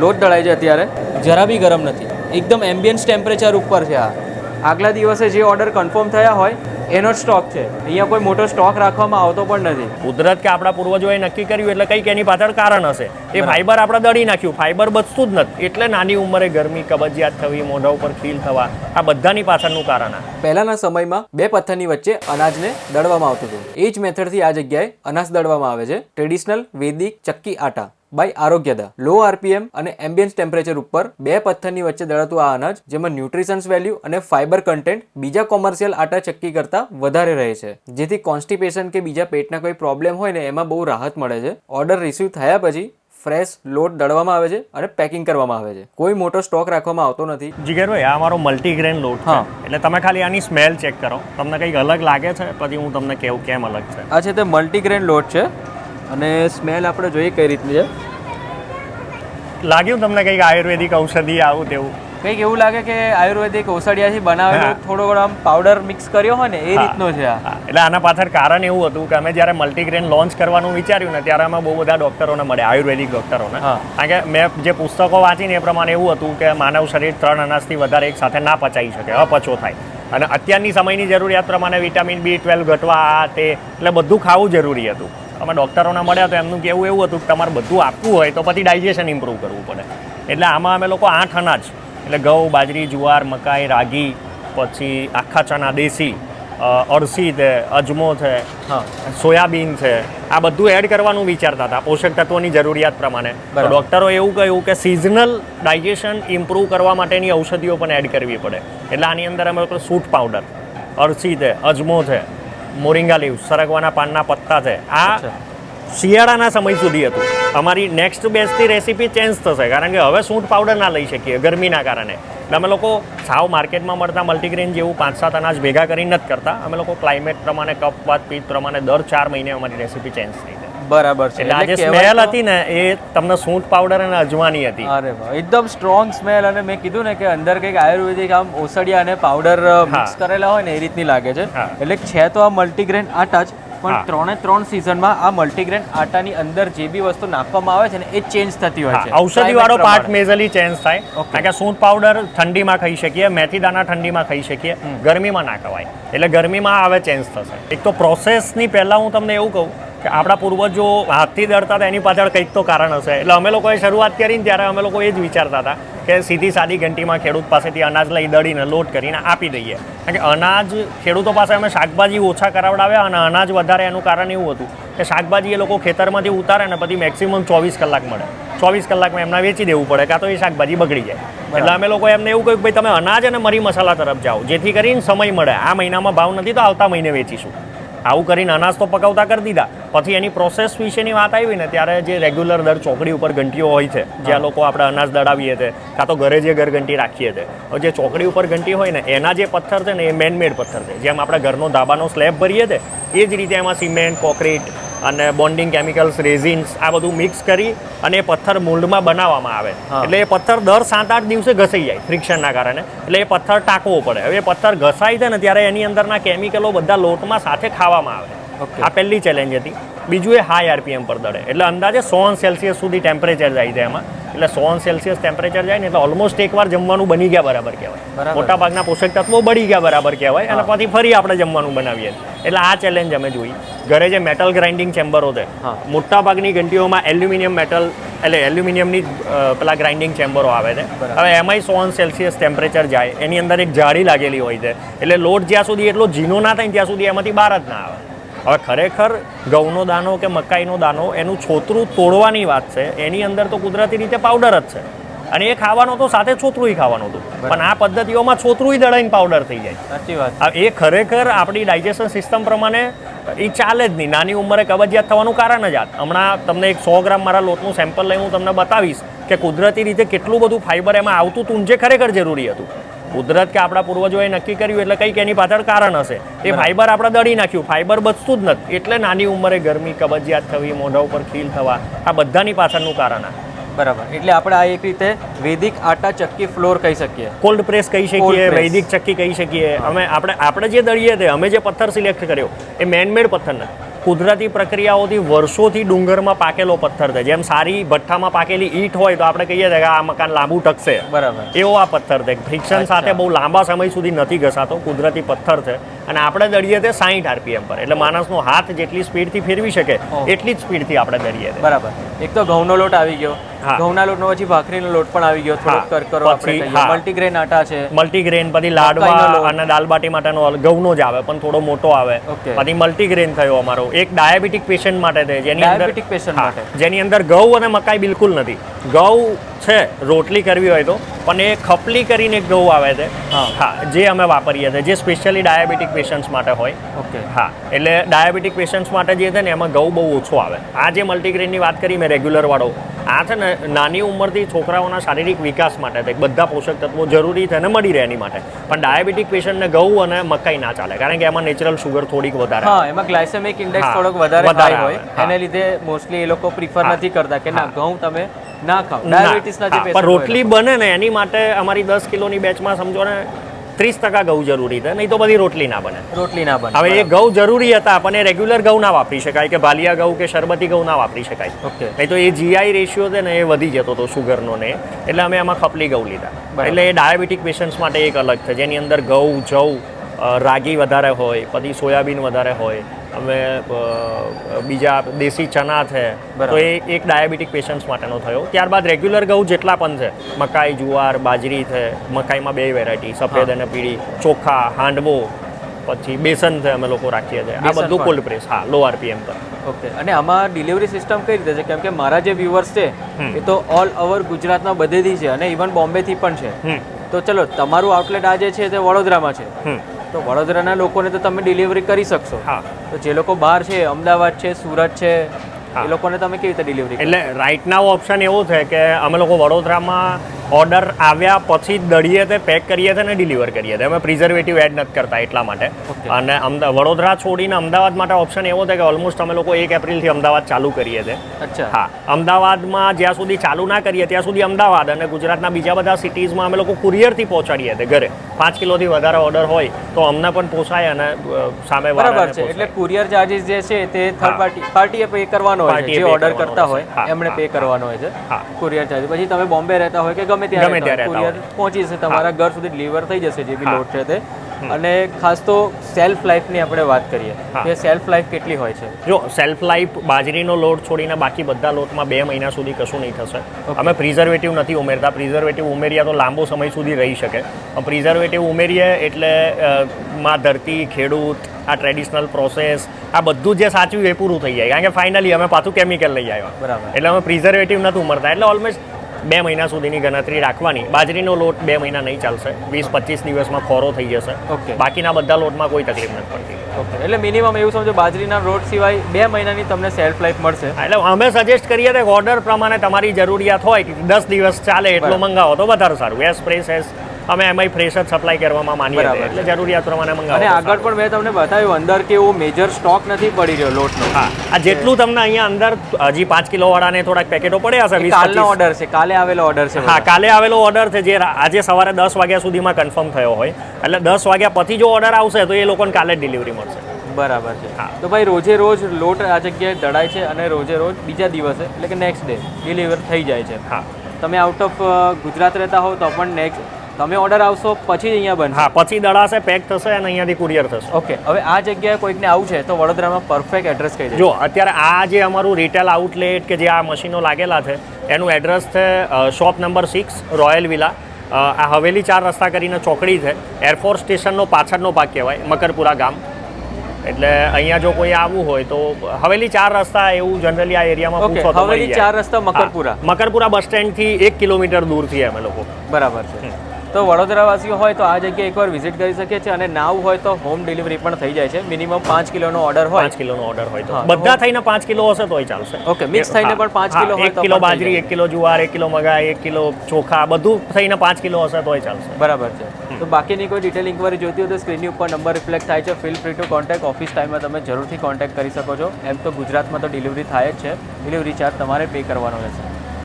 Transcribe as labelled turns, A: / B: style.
A: લોટ દળાય છે અત્યારે. જરા બી ગરમ નથી. એકદમ એમ્બિયન્સ ટેમ્પરેચર ઉપર છે આ. આગલા દિવસે જે ઓર્ડર કન્ફર્મ થયા હોય એનો જ સ્ટોક છે. અહીંયા કોઈ મોટો સ્ટોક રાખવામાં આવતો પણ નથી.
B: કુદરત કે આપણા પૂર્વજોએ નક્કી કર્યું એટલે કંઈક એની પાછળ કારણ હશે. એ ફાઈબર આપણે દળી નાખ્યું. ફાઈબર બચતું જ નથી. એટલે નાની ઉંમરે ગરમી કબજિયાત થવી મોઢા ઉપર ખીલ થવા આ બધાની પાછળનું કારણ આ.
A: પહેલાના સમયમાં બે પથ્થરની વચ્ચે અનાજને દળવામાં આવતું હતું. એ જ મેથડથી આ જગ્યાએ અનાજ દળવામાં આવે છે. ટ્રેડિશનલ વૈદિક chakki atta. By Arogyada low RPM અને એમ્બિયન્સ ટેમ્પરેચર ઉપર બે પથ્થરની વચ્ચે દળાતું આ અનાજ જેમાં ન્યુટ્રિશન્સ વેલ્યુ અને ફાઇબર કન્ટેન્ટ બીજા કોમર્શિયલ આટા ચક્કી કરતાં વધારે રહે છે. જેથી કોન્સ્ટિપેશન કે બીજા પેટના કોઈ પ્રોબ્લેમ હોય ને એમાં બહુ રાહત મળે છે. ઓર્ડર રિસીવ થયા પછી ફ્રેશ લોટ દળવામાં આવે છે અને પેકિંગ કરવામાં આવે છે. કોઈ મોટો સ્ટોક રાખવામાં આવતો નથી.
B: જીગરભાઈ આ મારો મલ્ટીગ્રેન લોટ
A: હા.
B: એટલે તમે ખાલી આની સ્મેલ ચેક કરો. તમને કંઈક અલગ લાગે છે પછી હું તમને કેવું કેમ અલગ છે.
A: આ છે તે મલ્ટીગ્રેન લોટ છે. અને સ્મેલ આપણે જોઈએ કઈ રીતની છે.
B: લાગ્યું તમને કંઈક આયુર્વેદિક ઔષધિ આવું તેવું?
A: કંઈક એવું લાગે કે આયુર્વેદિક ઔષધિયાથી બનાવેલું થોડો ઘણો આમ પાવડર મિક્સ કર્યો હોય ને એ. રીતનો છે આ.
B: એટલે આના પાછળ કારણ એવું હતું કે અમે જ્યારે મલ્ટીગ્રેન લોન્ચ કરવાનું વિચાર્યું ને ત્યારે અમે બહુ બધા ડૉક્ટરોને મળ્યા આયુર્વેદિક ડૉક્ટરોને. કારણ કે મેં જે પુસ્તકો વાંચીને એ પ્રમાણે એવું હતું કે માનવ શરીર ત્રણ અનાજથી વધારે એક સાથે ના પચાવી શકે અપચો થાય. અને અત્યારની સમયની જરૂરિયાત પ્રમાણે વિટામિન બી ટ્વેલ્વ ઘટવા આ તે એટલે બધું ખાવું જરૂરી હતું. અમે ડૉક્ટરોને મળ્યા તો એમનું કહેવું એવું હતું કે તમારે બધું આપવું હોય તો પછી ડાયજેશન ઇમ્પ્રૂવ કરવું પડે. એટલે આમાં અમે લોકો આઠ અનાજ એટલે ઘઉં બાજરી જુવાર મકાઈ રાગી પછી આખા ચણા દેશી અળસી છે અજમો છે
A: હા.
B: સોયાબીન છે આ બધું એડ કરવાનું વિચારતા હતા પોષક તત્વોની જરૂરિયાત પ્રમાણે. ડૉક્ટરો એવું કહ્યું કે સિઝનલ ડાયજેશન ઇમ્પ્રૂવ કરવા માટેની ઔષધિઓ પણ એડ કરવી પડે. એટલે આની અંદર અમે લોકો સૂટ પાવડર અળસી છે અજમો છે મોરિંગા લીવ સરગવાના પાનના પત્તા છે. આ શિયાળાના સમય સુધી હતું. અમારી નેક્સ્ટ બેચથી રેસીપી ચેન્જ થશે કારણ કે હવે સૂંઠ પાવડર ના લઈ શકીએ ગરમીના કારણે. અમે લોકો સાવ માર્કેટમાં મળતા મલ્ટીગ્રેન જેવું પાંચ સાત અનાજ ભેગા કરી નથી કરતા. અમે લોકો ક્લાઇમેટ પ્રમાણે કપવાત પીત પ્રમાણે દર ચાર મહિને અમારી રેસીપી ચેન્જ થઈ
A: બરાબર છે.
B: એટલે આ જે સ્મેલ હતી ને એ તમને સૂંઠ પાવડર અને અજવાની હતી.
A: અરે વાહ એકદમ સ્ટ્રોંગ સ્મેલ અને મેં કીધું ને કે અંદર કંઈક આયુર્વેદિક આમ ઓસડિયા અને પાવડર મિક્સ કરેલા હોય ને એ રીતની લાગે છે. એટલે છે તો આ મલ્ટીગ્રેન આટા જ પણ ત્રણે ત્રણ સિઝનમાં આ મલ્ટીગ્રેન આટાની અંદર જે બી વસ્તુ નાખવામાં આવે છે ને એ ચેન્જ થતી હોય છે.
B: ઔષધિ વાળો પાર્ટ. મેજરલી ચેન્જ થાય. કારણ કે સૂંઠ પાવડર ઠંડીમાં ખાઈ શકીએ મેથી દાણા ઠંડીમાં ખાઈ શકીએ ગરમીમાં ના ખવાય. એટલે ગરમીમાં આવે ચેન્જ થશે. એક તો પ્રોસેસની પહેલાં હું તમને એવું કહું કે આપણા પૂર્વજો હાથથી દળતા હતા એની પાછળ કંઈક તો કારણ હશે. એટલે અમે લોકોએ શરૂઆત કરીને ત્યારે અમે લોકો એ જ વિચારતા હતા કે સીધી સાદી ઘંટીમાં ખેડૂત પાસેથી અનાજ લઈ દળીને લોટ કરીને આપી દઈએ. કારણ કે અનાજ ખેડૂતો પાસે અમે શાકભાજી ઓછા કરાવડાવ્યા અને અનાજ વધારે એનું કારણ એવું હતું કે શાકભાજી એ લોકો ખેતરમાંથી ઉતારે ને પછી મેક્સિમમ ચોવીસ કલાક મળે. ચોવીસ કલાકમાં એમના વેચી દેવું પડે કાં તો એ શાકભાજી બગડી જાય. એટલે અમે લોકો એમને એવું કહ્યું કે ભાઈ તમે અનાજ અને મરી મસાલા તરફ જાઓ જેથી કરીને સમય મળે. આ મહિનામાં ભાવ નથી તો આવતા મહિને વેચીશું. આવું કરીને અનાજ તો પકવતા કરી દીધા. પછી એની પ્રોસેસ વિશેની વાત આવી ને ત્યારે જે રેગ્યુલર દર ચોકડી ઉપર ઘંટીઓ હોય છે જ્યાં લોકો આપણે અનાજ દળાવીએ છીએ કાં તો ઘરે જે ઘર ઘંટી રાખીએ છીએ જે ચોકડી ઉપર ઘંટી હોય ને એના જે પથ્થર છે ને એ મેનમેડ પથ્થર છે. જેમ આપણે ઘરનો ધાબાનો સ્લેબ ભરીએ છીએ એ જ રીતે એમાં સિમેન્ટ કોન્ક્રીટ અને બોન્ડિંગ કેમિકલ્સ રેઝિન્સ આ બધું મિક્સ કરી અને એ પથ્થર મોલ્ડમાં બનાવવામાં આવે. એટલે એ પથ્થર દર સાત આઠ દિવસે ઘસાઈ જાય ફ્રિક્શનના કારણે. એટલે એ પથ્થર ટાંકવો પડે. હવે એ પથ્થર ઘસાય છે ને ત્યારે એની અંદરના કેમિકલો બધા લોટમાં સાથે ખાવામાં આવે. આ પહેલી ચેલેન્જ હતી. બીજું એ હાઈ આરપીએમ પર દળે એટલે અંદાજે સોન સેલ્સિયસ સુધી ટેમ્પરેચર જાય છે એમાં. એટલે સોન સેલ્સિયસ ટેમ્પરેચર જાય ને એટલે ઓલમોસ્ટ એકવાર જમવાનું બની ગયા બરાબર કહેવાય.
A: મોટાભાગના
B: મોટા ભાગના પોષક તત્વો બળી ગયા બરાબર કહેવાય. અને પછી ફરી આપણે જમવાનું બનાવીએ. એટલે આ ચેલેન્જ અમે જોઈ. ઘરે જે મેટલ ગ્રાઇન્ડિંગ ચેમ્બરો છે
A: મોટાભાગની
B: મોટા ભાગની ઘંટીઓમાં એલ્યુમિનિયમ મેટલ એટલે એલ્યુમિનિયમની પેલા ગ્રાઇન્ડિંગ ચેમ્બરો આવે છે. હવે એમાંય સોન સેલ્સિયસ ટેમ્પરેચર જાય. એની અંદર એક જાળી લાગેલી હોય છે. એટલે લોટ જ્યાં સુધી એટલો ઝીનો ના થાય ત્યાં સુધી એમાંથી બહાર જ ના આવે. હવે ખરેખર ઘઉંનો દાનો કે મકાઈનો દાનો એનું છોતરું તોડવાની વાત છે એની અંદર તો કુદરતી રીતે પાવડર જ છે. અને એ ખાવાનો તો સાથે છોતરું ખાવાનું હતું. પણ આ પદ્ધતિઓમાં છોતરું દળાઈને પાવડર થઈ જાય.
A: સાચી વાત.
B: એ ખરેખર આપણી ડાયજેશન સિસ્ટમ પ્રમાણે એ ચાલે જ નહીં. નાની ઉંમરે કબજિયાત થવાનું કારણ જ આ. હમણાં તમને એક સો ગ્રામ મારા લોટનું સેમ્પલ લઈ હું તમને બતાવીશ કે કુદરતી રીતે કેટલું બધું ફાઈબર એમાં આવતું હતું જે ખરેખર જરૂરી હતું. કુદરત કે આપણા પૂર્વજોએ નક્કી કર્યું એટલે કંઈક એની પાછળ કારણ હશે. એ ફાઈબર આપણે દળી નાખ્યું. ફાઈબર બચતું જ નથી. એટલે નાની ઉંમરે ગરમી કબજિયાત થવી મોઢા ઉપર ખીલ થવા આ બધાની પાછળનું કારણ આ.
A: બરાબર. એટલે આપણે આ એક રીતે વૈદિક આટા ચક્કી ફ્લોર કહી શકીએ.
B: કોલ્ડ પ્રેસ કહી શકીએ વૈદિક ચક્કી કહી શકીએ. અમે આપણે આપણે જે દળીએ તે અમે જે પથ્થર સિલેક્ટ કર્યો એ મેનમેડ પથ્થર નથી. કુદરતી પ્રક્રિયાઓથી વર્ષોથી ડુંગરમાં પાકેલો પથ્થર છે. જેમ સારી ભઠ્ઠામાં પાકેલી ઈંટ હોય તો આપણે કહીએ છીએ કે આ મકાન લાંબુ ટકશે.
A: બરાબર.
B: એવો આ પથ્થર છે. ફ્રિક્શન સાથે બહુ લાંબા સમય સુધી નથી ઘસાતો. કુદરતી પથ્થર છે. અને આપણે દળીએ તે સાહીઠ આરપીએમ પર. એટલે માણસનો હાથ જેટલી સ્પીડથી ફેરવી શકે એટલી જ સ્પીડથી આપણે દળીએ
A: બરાબર. એક તો ઘઉંનો લોટ આવી ગયો. ઘઉંના લોટનો પછી ભાખરીનો લોટ પણ આવી ગયો. થોડોક કરકરો આપણે
B: પછી,
A: મલ્ટીગ્રેન આટા છે.
B: મલ્ટીગ્રેન પછી લાડવા. અને દાલબાટી માટેનો ઘઉંનો જ આવે પણ થોડો મોટો આવે. પછી મલ્ટીગ્રેન થયો અમારો. એક ડાયાબિટીક પેશન્ટ માટે છે જેની
A: ડાયાબિટીક
B: પેશન્ટ
A: માટે.
B: જેની અંદર ઘઉં અને મકાઈ બિલકુલ નથી. ઘઉં છે રોટલી કરવી હોય તો. પણ એ ખપલી કરીને એક ઘઉં આવે છે.
A: હા.
B: જે અમે વાપરીએ છીએ જે સ્પેશિયલી ડાયાબિટીક પેશન્ટ્સ માટે હોય.
A: ઓકે.
B: હા એટલે ડાયાબિટીક પેશન્ટ્સ માટે જે છે ને એમાં ઘઉં બહુ ઓછો આવે. આ જે મલ્ટીગ્રેનની વાત કરી મેં રેગ્યુલર વાળો આ છે ને નાની ઉંમરથી છોકરાઓના શારીરિક વિકાસ માટે છે. બધા પોષક તત્વો જરૂરી છે ને મળી રહે એની માટે. પણ ડાયાબિટીક પેશન્ટને ઘઉં અને મકાઈ ના ચાલે કારણ કે એમાં નેચરલ શુગર થોડીક વધારે
A: હા એમાં ગ્લાયસેમિક ઇન્ડેક્સ થોડોક વધારે
B: વધારે
A: હોય. એને લીધે મોસ્ટલી એ લોકો પ્રિફર નથી કરતા કે ના ઘઉં તમે ના
B: ના,
A: ડાયાબિટીસના જે
B: પણ રોટલી બને ને એની માટે અમારી દસ કિલોની બેચમાં સમજો ને ત્રીસ ટકા ઘઉં જરૂરી છે. નહીં તો બધી રોટલી ના બને.
A: રોટલી ના બને.
B: હવે એ ઘઉં જરૂરી હતા પણ એ રેગ્યુલર ઘઉં ના વાપરી શકાય કે ભાલિયા ઘઉં કે શરબતી ઘઉં ના વાપરી શકાય.
A: ઓકે.
B: નહીં તો એ જીઆઈ રેશિયો છે ને એ વધી જતો હતો સુગરનો ને એટલે અમે એમાં ખપલી ઘઉં લીધા. એટલે એ ડાયાબિટીક પેશન્ટ્સ માટે એક અલગ છે. જેની અંદર ઘઉં જવ રાગી વધારે હોય પછી સોયાબીન વધારે હોય અમે બીજા દેશી ચના છે તો એ એક ડાયાબિટીક પેશન્ટ્સ માટેનો થયો. ત્યારબાદ રેગ્યુલર ઘઉં જેટલા પણ છે મકાઈ જુવાર બાજરી છે મકાઈમાં બે વેરાયટી સફેદ અને પીળી ચોખા હાંડવો પછી બેસન છે અમે લોકો રાખીએ છીએ. આ બધું? કોલ્ડ પ્રેસ હા લો આરપીએમ પર.
A: ઓકે અને આમાં ડિલિવરી સિસ્ટમ કઈ રીતે છે? કેમ કે મારા જે વ્યુઅર્સ છે એ તો ઓલ ઓવર ગુજરાતમાં બધેથી છે અને ઇવન બોમ્બેથી પણ છે. તો ચલો તમારું આઉટલેટ આ જે છે તે વડોદરામાં છે. તો વડોદરાના લોકોને તો તમે ડિલિવરી કરી શકશો.
B: હા.
A: તો જે લોકો બહાર છે અમદાવાદ છે સુરત છે એ લોકોને તમે કેવી રીતે ડિલિવરી
B: એટલે રાઈટ નાવ ઓપ્શન એવું છે કે અમે લોકો વડોદરામાં ઓર્ડર આવ્યા પછી દળીએ તે પેક કરીએ છીએ અને ડિલિવર કરીએ છીએ અમે પ્રિઝર્વેટિવ એડ નથી કરતા એટલા માટે. અને વડોદરા છોડીને અમદાવાદ માટે ઓપ્શન એવો છે કે ઓલમોસ્ટ અમે લોકો એક એપ્રિલથી અમદાવાદ ચાલુ કરીએ છીએ
A: અચ્છા.
B: હા. અમદાવાદમાં જ્યાં સુધી ચાલુ ના કરીએ ત્યાં સુધી અમદાવાદ અને ગુજરાતના બીજા બધા સિટીઝમાં અમે લોકો કુરિયરથી પહોંચાડીએ છીએ ઘરે. પાંચ કિલોથી વધારે ઓર્ડર હોય તો અમને પણ પોસાય અને સામે
A: બરાબર છે. એટલે કુરિયર ચાર્જીસ જે છે તે થર્ડ. પાર્ટી પાર્ટીએ પે કરવાનો હોય છે. જે ઓર્ડર કરતા હોય એમણે પે કરવાનો હોય છે. કુરિયર ચાર્જ પછી તમે બોમ્બે રહેતા હોય કે ગમે ત્યાં
B: ગમે
A: રહેતા
B: ત્યાં
A: હોય.
B: રહેતા
A: કુરિયર પહોંચી જશે તમારા ઘર સુધી ડિલિવર થઈ જશે જે બી. લોટ છે તે. અને ખાસ તો સેલ્ફ લાઈફની આપણે વાત કરીએ કે સેલ્ફ લાઈફ કેટલી હોય છે?
B: જો સેલ્ફ લાઈફ બાજરીનો લોટ છોડીને બાકી બધા લોટમાં બે મહિના સુધી કશું નહીં થશે. અમે પ્રિઝર્વેટિવ નથી ઉમેરતા. પ્રિઝર્વેટિવ ઉમેરીએ તો લાંબો સમય સુધી રહી શકે. પ્રિઝર્વેટિવ ઉમેરીએ એટલે માં ધરતી ખેડૂત આ ટ્રેડિશનલ પ્રોસેસ આ બધું જે સાચવ્યું એ પૂરું થઈ જાય. કારણ કે ફાઇનલી અમે પાછું કેમિકલ લઈ આવ્યા.
A: બરાબર.
B: એટલે અમે પ્રિઝર્વેટિવ નથી ઉમરતા. એટલે ઓલમોસ્ટ બે મહિના સુધીની ગણતરી રાખવાની. બાજરીનો લોટ બે મહિના નહીં ચાલશે. વીસ પચીસ દિવસમાં ખોરો થઈ જશે.
A: ઓકે.
B: બાકીના બધા લોટમાં કોઈ તકલીફ નથી પડતી.
A: ઓકે. એટલે મિનિમમ એવું સમજો બાજરીના રોટ સિવાય બે મહિનાની તમને સેલ્ફ લાઈફ મળશે.
B: એટલે અમે સજેસ્ટ કરીએ કે ઓર્ડર પ્રમાણે તમારી જરૂરિયાત હોય કે દસ દિવસ ચાલે એટલો મંગાવો તો વધારે સારું. એસ પ્રેસ એસ અમે એમાંય ફ્રેશ જ સપ્લાય કરવામાં માનીએ છીએ એટલે જરૂરિયાત પ્રમાણે મંગાવો
A: અને આગળ પણ મેં તમને બતાવ્યું અંદર કે એવો મેજર સ્ટોક નથી પડી રહ્યો લોટનો.
B: હા આ જેટલું તમને અહીંયા અંદર હજી પાંચ કિલો વાળાને થોડાક પેકેટો પડ્યા છે
A: કાલનો ઓર્ડર છે કાલે આવેલો ઓર્ડર છે
B: હા કાલે આવેલો ઓર્ડર છે જે આજે સવારે દસ વાગ્યા સુધીમાં કન્ફર્મ થયો હોય. એટલે દસ વાગ્યા પછી જો ઓર્ડર આવશે તો એ લોકોને કાલે જ ડિલિવરી મળશે.
A: બરાબર છે.
B: હા.
A: તો ભાઈ રોજે રોજ લોટ આ જગ્યાએ દળાય છે અને રોજે રોજ બીજા દિવસે એટલે કે નેક્સ્ટ ડે ડિલિવર થઈ જાય છે.
B: હા.
A: તમે આઉટ ઓફ ગુજરાત રહેતા હોવ તો પણ નેક્સ્ટ તમે ઓર્ડર આવશો પછી અહીંયા બનશે.
B: હા પછી દળાશે પેક થશે અને અહીંયાથી કુરિયર થશે.
A: ઓકે હવે આ જગ્યાએ કોઈકને આવું છે તો વડોદરામાં પરફેક્ટ એડ્રેસ કહી દે
B: જો અત્યારે આ જે અમારું રિટેલ આઉટલેટ કે જે આ મશીનો લાગેલા છે એનું એડ્રેસ છે shop number six royal villa આ હવેલી ચાર રસ્તા કરીને ચોકડી છે. એરફોર્સ સ્ટેશનનો પાછળનો ભાગ કહેવાય મકરપુરા ગામ. એટલે અહીંયા જો કોઈ આવવું હોય તો હવેલી ચાર રસ્તા એવું જનરલી આ એરિયામાં પૂછો તો
A: હવેલી ચાર રસ્તા મકરપુરા.
B: મકરપુરા બસ સ્ટેન્ડથી એક કિલોમીટર દૂરથી અમે લોકો.
A: બરાબર છે. તો વડોદરાવાસીઓ હોય તો આ જગ્યાએ એકવાર વિઝિટ કરી શકે છે અને નાવ હોય તો હોમ ડિલિવરી પણ થઈ જાય છે. મિનિમમ પાંચ કિલોનો ઓર્ડર હોય.
B: પાંચ કિલોનો ઓર્ડર હોય તો. બધા થઈને પાંચ કિલો હશે તોય ચાલશે.
A: ઓકે મિક્સ થઈને પણ પાંચ કિલો હોય
B: એક કિલો બાજરી એક કિલો જુવાર એક કિલો મગાઈ એક કિલો ચોખા બધું થઈને પાંચ કિલો હશે તોય ચાલશે.
A: બરાબર છે. તો બાકીની કોઈ ડિટેલ ઇન્કવાયરી જોઈતી હોય તો સ્ક્રીનની ઉપર નંબર રિફ્લેક્ટ થાય છે. Feel free to contact office ટાઈમમાં તમે જરૂરથી કોન્ટેક્ટ કરી શકો છો. એમ તો ગુજરાતમાં તો ડિલિવરી થાય જ છે. ડિલિવરી ચાર્જ તમારે પે કરવાનો રહેશે.